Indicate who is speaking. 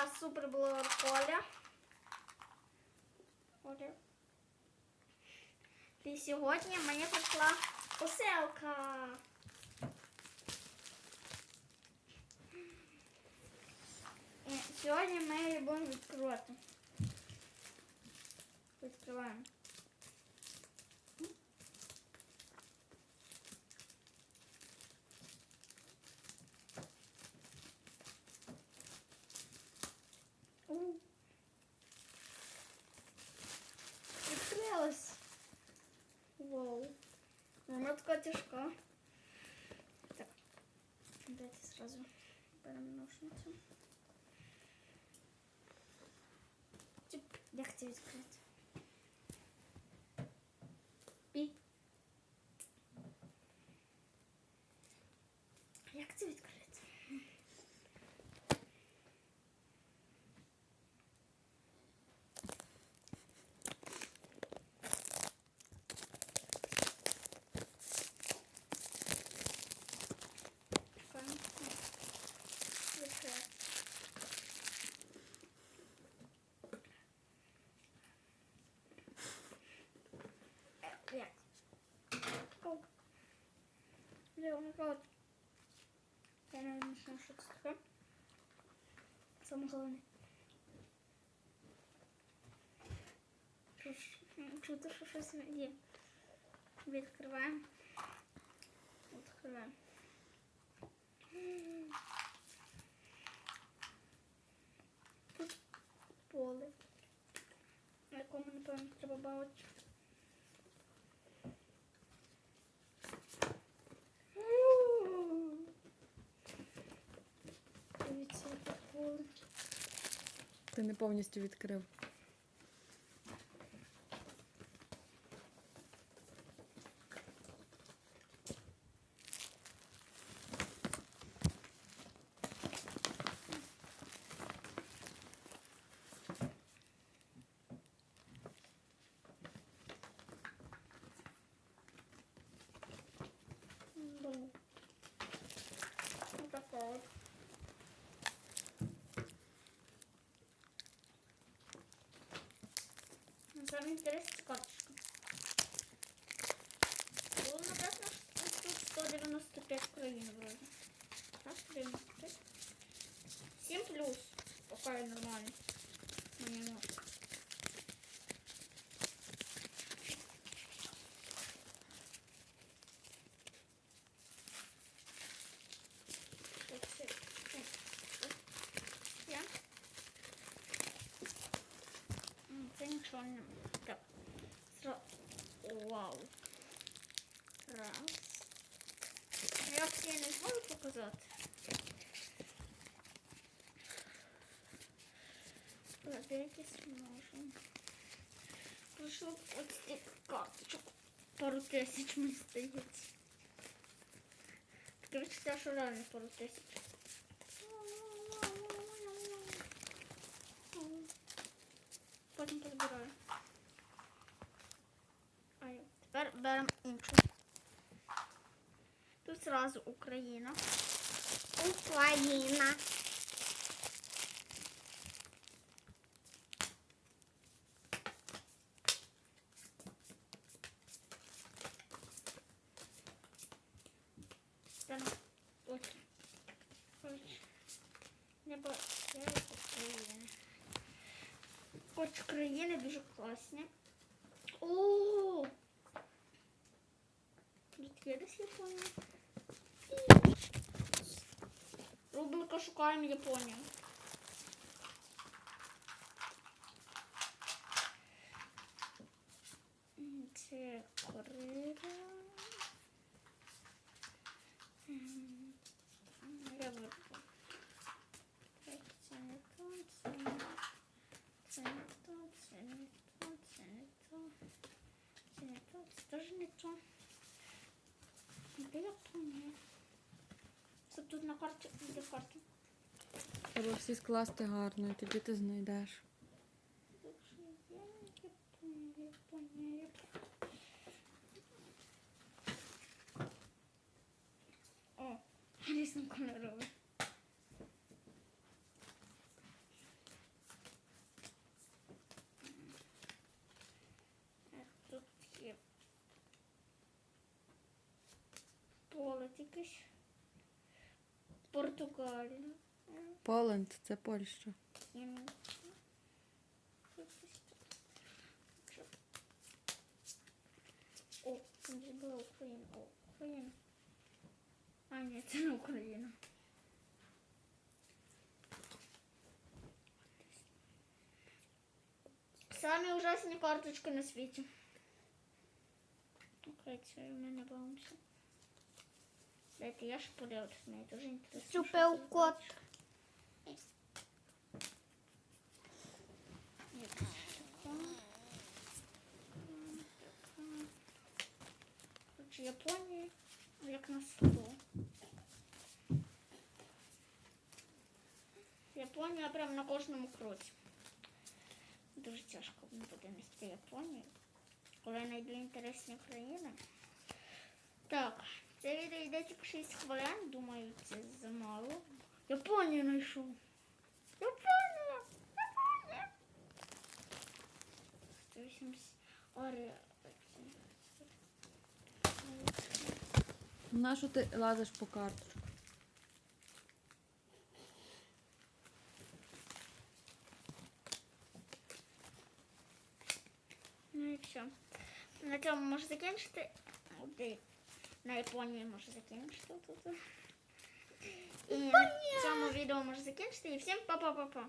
Speaker 1: Я суперблогер Коля. Коля. І сьогодні мені прийшла посилка. І сьогодні ми її будемо відкривати. Відкриваємо. вона така тяжка. Так, давайте зразу беремо ножницю. Я хочу открыть. Я не знаю, що це таке. Саме головне. М, Чути, що щось є. Відкриваємо. Відкриваємо. Тут поле, на якому, напевно, треба бавити.
Speaker 2: Ти не повністю відкрив.
Speaker 1: Ну, Самое карточка. Было написано, что тут 195 краин вроде. Так, 195. 7 плюс. Пока я нормально. Ну, немножко. Так, все. Так, так. Я. М, Це нічого не. Вау. Раз. Я це я не зможу показати. Проверити зможемо. Прийшло ось цих карточок. Пару тисяч мені здається. Таке відчуття, що реально пару тисяч. Потім позбираю. А я- Тепер беремо іншу. Тут зразу Україна. Україна. Хоч країни дуже класні. О! Десь Японія. Рубрика шукаємо Японію. Це Корея. М, Я вибрала. Так, Це не то, це не це не то, це не то, це не то. Це не то, це теж не то. Де Японія? Тут на карті, де карта?
Speaker 2: Треба всі скласти гарно, і тоді ти знайдеш.
Speaker 1: Японія, Японія, Японія. О, різнокольоровий. Якийсь. Португалія.
Speaker 2: Поланд це Польща.
Speaker 1: О, там же була Україна. О, Україна. А, ні, це не Україна. Самі ужасні карточки на світі. Окей, це в мене баунсі. Дайте, я мені дуже інтересно. що
Speaker 3: Супер кот.
Speaker 1: Короче, Японії, як на село. Японія прямо на кожному кроці. Дуже тяжко буде нести Японію. Коли я знайду інтересні країни. Так, це відео йде тільки 6 хвилин. Думаю, це замало. Японію знайшов. Японія! Японія! 180. Ори.
Speaker 2: На що ти лазиш по карточку?
Speaker 1: Ну і все. На цьому можу закінчити. Де? На Японії може закінчити тут. І на цьому відео може закінчити. І всім па-па-па-па.